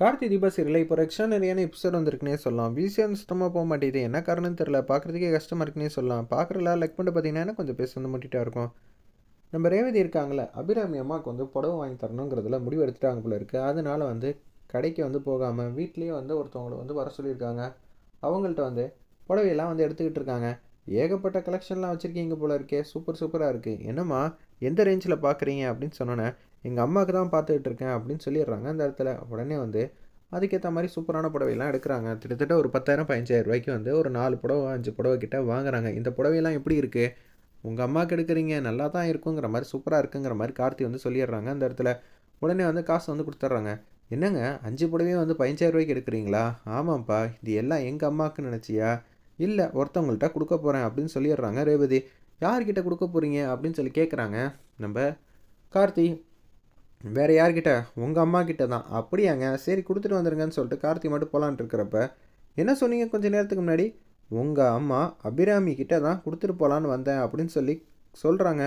Karthi Deepa serial இப்போ எக்ஸ்ட்ரானரியான episode வந்திருக்குனே சொல்லலாம். விசிஎம் சுத்தமாக போக மாட்டேது என்ன காரணம்னு தெரில பார்க்குறதுக்கே கஷ்டமாக இருக்குன்னே சொல்லலாம். பார்க்குறல லைக் பண்ணிட்டு பார்த்தீங்கன்னா கொஞ்சம் பேச வந்து முட்டிட்டா இருக்கும். நம்ம ரேவதி இருக்காங்களே அபிராமி அம்மாவுக்கு வந்து புடவை வாங்கி தரணுங்கிறதுல முடிவு எடுத்துட்டாங்க போல இருக்குது அதனால் வந்து கடைக்கு வந்து போகாமல் வீட்லேயே வந்து ஒருத்தவங்களை வந்து வர சொல்லியிருக்காங்க. அவங்கள்ட்ட வந்து புடவையெல்லாம் வந்து எடுத்துக்கிட்டு இருக்காங்க. ஏகப்பட்ட கலெக்ஷன்லாம் வச்சுருக்கீங்க போல இருக்கே. சூப்பர் சூப்பராக இருக்குது என்னம்மா எந்த ரேஞ்சில் பார்க்குறீங்க அப்படின்னு சொன்னோன்னே எங்கள் அம்மாவுக்கு தான் பார்த்துக்கிட்டு இருக்கேன் அப்படின்னு சொல்லிடுறாங்க அந்த இடத்துல. உடனே வந்து அதுக்கேற்ற மாதிரி சூப்பரான புடவையெல்லாம் எடுக்கிறாங்க. கிட்டத்தட்ட ஒரு பத்தாயிரம் பதினஞ்சாயிரம் ரூபாய்க்கு வந்து ஒரு நாலு புடவை அஞ்சு புடவை கிட்ட வாங்குறாங்க. இந்த புடவையெல்லாம் எப்படி இருக்குது உங்கள் அம்மாவுக்கு எடுக்கிறீங்க நல்லா தான் இருக்குங்கிற மாதிரி சூப்பராக இருக்குங்கிற மாதிரி கார்த்தி வந்து சொல்லிடுறாங்க அந்த இடத்துல. உடனே வந்து காசு வந்து கொடுத்துட்றாங்க. என்னங்க அஞ்சு புடவையும் வந்து பதினஞ்சாயிரம் ரூபாய்க்கு எடுக்கிறீங்களா? ஆமாம்ப்பா இது எல்லாம் எங்கள் அம்மாவுக்கு நினச்சியா? இல்லை ஒருத்தவங்கள்ட்ட கொடுக்க போகிறேன் அப்படின்னு சொல்லிடுறாங்க ரேவதி. யார்கிட்ட கொடுக்க போகிறீங்க அப்படின்னு சொல்லி கேட்குறாங்க. நம்ம கார்த்தி வேறு யார்கிட்ட? உங்கள் அம்மா கிட்ட தான் அப்படியாங்க. சரி கொடுத்துட்டு வந்துருங்கன்னு சொல்லிட்டு கார்த்தி மட்டும் போகலான்ட்டு இருக்கிறப்ப என்ன சொன்னீங்க கொஞ்ச நேரத்துக்கு முன்னாடி? உங்கள் அம்மா அபிராமி கிட்ட தான் கொடுத்துட்டு போகலான்னு வந்தேன் அப்படின்னு சொல்லி சொல்கிறாங்க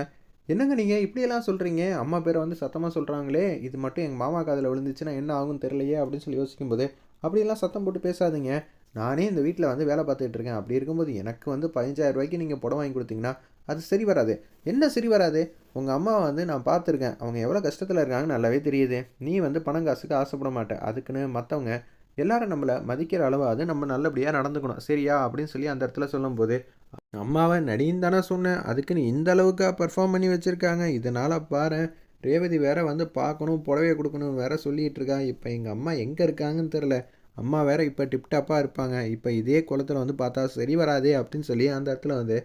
என்னங்க நீங்கள் இப்படியெல்லாம் சொல்கிறீங்க அம்மா பேரை வந்து சத்தமாக சொல்கிறாங்களே இது மட்டும் எங்கள் மாமா காதில் விழுந்துச்சுன்னா என்ன ஆகும் தெரியலையே அப்படின்னு சொல்லி யோசிக்கும்போது அப்படியெல்லாம் சத்தம் போட்டு பேசாதீங்க. நானே இந்த வீட்டில் வந்து வேலை பார்த்துட்டு இருக்கேன். அப்படி இருக்கும்போது எனக்கு வந்து பதினஞ்சாயிரம் ரூபாய்க்கு நீங்கள் புடவை வாங்கி கொடுத்தீங்கன்னா அது சரி வராது. என்ன சரி வராது? உங்கள் அம்மாவை வந்து நான் பார்த்துருக்கேன். அவங்க எவ்வளோ கஷ்டத்தில் இருக்காங்கன்னு நல்லாவே தெரியுது. நீ வந்து பணம் காசுக்கு ஆசைப்பட மாட்டேன் அதுக்குன்னு மற்றவங்க எல்லாரும் நம்மளை மதிக்கிற அளவாவது நம்ம நல்லபடியாக நடந்துக்கணும். சரியா? அப்படின்னு சொல்லி அந்த இடத்துல சொல்லும்போது அம்மாவை நடின்னு தானே சொன்னேன். அதுக்குன்னு இந்த அளவுக்கு பெர்ஃபார்ம் பண்ணி வச்சுருக்காங்க. இதனால் பாரு ரேவதி வேற வந்து பார்க்கணும் புடவையை கொடுக்கணும் வேற சொல்லிகிட்டு இருக்கா. இப்போ எங்கள் அம்மா எங்கே இருக்காங்கன்னு தெரில அம்மா வேற இப்போ டிப்டாப்பாக இருப்பாங்க. இப்போ இதே குளத்தில் வந்து பார்த்தா சரி வராதே அப்படின்னு சொல்லி அந்த இடத்துல வந்து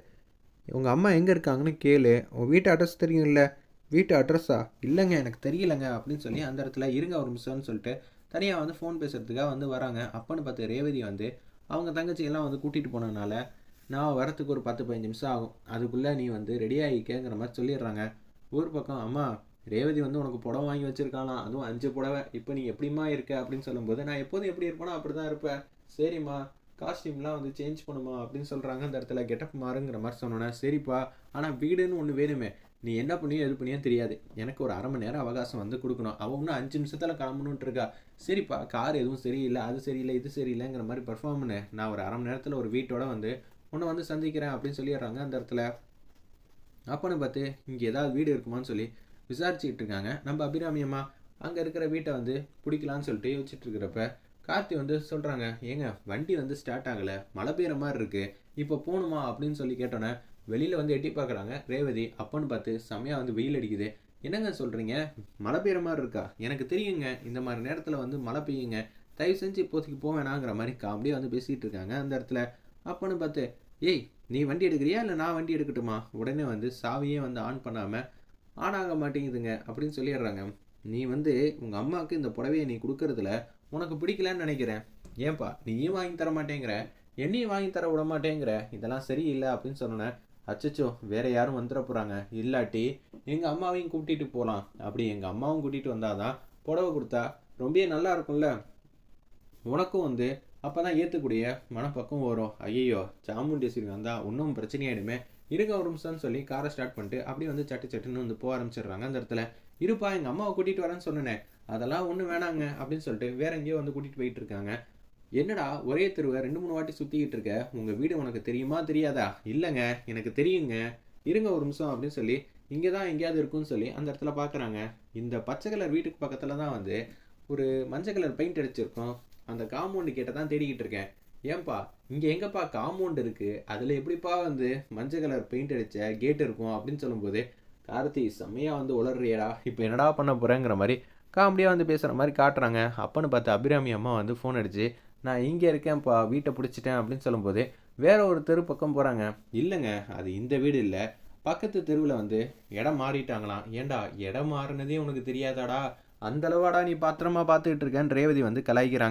உங்கள் அம்மா எங்கே இருக்காங்கன்னு கேளு. உன் வீட்டு அட்ரஸ் தெரியும்ல. வீட்டு அட்ரஸா இல்லைங்க எனக்கு தெரியலங்க அப்படின்னு சொல்லி அந்த இடத்துல இருங்க ஒரு நிமிஷம்னு சொல்லிட்டு தனியாக வந்து ஃபோன் பேசுகிறதுக்காக வந்து வராங்க. அப்பன்னு பார்த்து ரேவதி வந்து அவங்க தங்கச்சியெல்லாம் வந்து கூட்டிகிட்டு போனதுனால நான் வரத்துக்கு ஒரு பத்து பதினஞ்சு நிமிஷம் ஆகும். அதுக்குள்ளே நீ வந்து ரெடி ஆகிக்கங்கிற மாதிரி சொல்லிடுறாங்க. ஊர் பக்கம் அம்மா ரேவதி வந்து உனக்கு புடவை வாங்கி வச்சிருக்காளாம். அதுவும் அஞ்சு புடவை. இப்போ நீ எப்படிம்மா இருக்க? அப்படின்னு சொல்லும்போது நான் எப்போதும் எப்படி இருப்பேனோ அப்படி தான் இருப்பேன். சரிம்மா. காஸ்டியூம்லாம் வந்து சேஞ்ச் பண்ணுமா அப்படின்னு சொல்கிறாங்க அந்த இடத்துல கெட்டப் மாறுங்கிற மாதிரி சொன்னோன்னே சரிப்பா ஆனால் வீடுன்னு ஒன்று வேணுமே. நீ என்ன பண்ணியோ எது பண்ணியோ தெரியாது. எனக்கு ஒரு அரை மணி நேரம் அவகாசம் வந்து கொடுக்கணும். அவள் இன்னும் அஞ்சு நிமிஷத்தில் கிளம்பணுன்ட்டு இருக்கா. சரிப்பா கார் எதுவும் சரியில்லை அது சரியில்லை இது சரியில்லைங்கிற மாதிரி பர்ஃபார்ம் பண்ணு. நான் ஒரு அரை மணி நேரத்தில் ஒரு வீட்டோட வந்து உன்னை வந்து சந்திக்கிறேன் அப்படின்னு சொல்லிடுறாங்க அந்த இடத்துல. அப்போன்னு பார்த்து இங்கே ஏதாவது வீடு இருக்குமான்னு சொல்லி விசாரிச்சுக்கிட்டு இருக்காங்க. நம்ம அபிராமியம்மா அங்கே இருக்கிற வீட்டை வந்து பிடிக்கலான்னு சொல்லிட்டு யோசிச்சுட்டு இருக்கிறப்ப கார்த்தி வந்து சொல்கிறாங்க ஏங்க வண்டி வந்து ஸ்டார்ட் ஆகலை மழை பெய்கிற மாதிரி இருக்குது இப்போ போகணுமா? அப்படின்னு சொல்லி கேட்டோன்னே வெளியில் வந்து எட்டி பார்க்குறாங்க ரேவதி அப்பன்னு பார்த்து செம்மையாக வந்து வெயில் அடிக்குது. என்னங்க சொல்கிறீங்க மழை பெய்கிற மாதிரி இருக்கா? எனக்கு தெரியுங்க இந்த மாதிரி நேரத்தில் வந்து மழை பெய்யுங்க. தயவு செஞ்சு இப்போதைக்கு போக வேணாங்கிற மாதிரி காமெடியாக வந்து பேசிகிட்டு இருக்காங்க அந்த இடத்துல. அப்பன்னு பார்த்து ஏய் நீ வண்டி எடுக்கிறியா? இல்லை நான் வண்டி எடுக்கட்டுமா? உடனே வந்து சாவியே வந்து ஆன் பண்ணாமல் ஆன் ஆக மாட்டேங்குதுங்க அப்படின்னு சொல்லிடுறாங்க. நீ வந்து உங்கள் அம்மாவுக்கு இந்த புடவையை நீ கொடுக்கறதுல உனக்கு பிடிக்கலன்னு நினைக்கிறேன். ஏன்பா நீயும் வாங்கி தர மாட்டேங்கிற? என்னையும் வாங்கி தர விட மாட்டேங்கிற? இதெல்லாம் சரியில்லை அப்படின்னு சொன்னேன் அச்சச்சோ வேற யாரும் வந்துட போகிறாங்க இல்லாட்டி எங்கள் அம்மாவையும் கூட்டிகிட்டு போகலாம் அப்படி எங்கள் அம்மாவும் கூட்டிகிட்டு வந்தாதான் புடவை கொடுத்தா ரொம்பவே நல்லா இருக்கும்ல. உனக்கும் வந்து அப்போ தான் ஏற்றக்கூடிய மனப்பக்கம் வரும் ஐயோ சாமுண்டேஸ்வரி வந்தால் ஒன்றும் பிரச்சனையாயிடுமே இருங்க ஒரு நிமிஷம்னு சொல்லி காரை ஸ்டார்ட் பண்ணிட்டு அப்படியே வந்து சட்டு சட்டுன்னு வந்து போக ஆரம்பிச்சிடுறாங்க. அந்த இடத்துல இருப்பா எங்கள் அம்மாவை கூட்டிகிட்டு வரேன்னு சொன்னேன். அதெல்லாம் ஒன்றும் வேணாங்க அப்படின்னு சொல்லிட்டு வேற எங்கேயோ வந்து கூட்டிகிட்டு போயிட்டு இருக்காங்க. என்னடா ஒரே தெருவை ரெண்டு மூணு வாட்டி சுற்றிக்கிட்டு இருக்க? உங்கள் வீடு உனக்கு தெரியுமா தெரியாதா? இல்லைங்க எனக்கு தெரியுங்க. இருங்க ஒரு நிமிஷம் அப்படின்னு சொல்லி இங்கே தான் எங்கேயாவது இருக்குன்னு சொல்லி அந்த இடத்துல பார்க்குறாங்க இந்த பச்சை கலர் வீட்டுக்கு பக்கத்தில் தான் வந்து ஒரு மஞ்சள் கலர் பெயிண்ட் அடிச்சிருக்கோம். அந்த காம்பவுண்டு கேட்ட தான் தேடிக்கிட்டு இருக்கேன். ஏன்பா இங்கே எங்கப்பா காம்பவுண்ட் இருக்குது அதில் எப்படிப்பா வந்து மஞ்சள் கலர் பெயிண்ட் அடித்த கேட் இருக்கும் அப்படின்னு சொல்லும்போது கார்த்தி செம்மையாக வந்து உளறியடா இப்போ என்னடா பண்ண போகிறேங்கிற மாதிரி காமெடியாக வந்து பேசுகிற மாதிரி காட்டுறாங்க. அப்பன்னு பார்த்து அபிராமி அம்மா வந்து ஃபோன் அடிச்சு நான் இங்கே இருக்கேன்ப்பா வீட்டை பிடிச்சிட்டேன் அப்படின்னு சொல்லும்போது வேற ஒரு தெரு பக்கம் போகிறாங்க இல்லைங்க அது இந்த வீடு இல்லை. பக்கத்து தெருவில் வந்து இடம் மாறிட்டாங்களாம். ஏண்டா இடம் மாறினதே உனக்கு தெரியாதாடா? அந்தளவாடா நீ பாத்திரமா பார்த்துக்கிட்டு இருக்கேன்னு ரேவதி வந்து கலாய்க்கிறாங்க.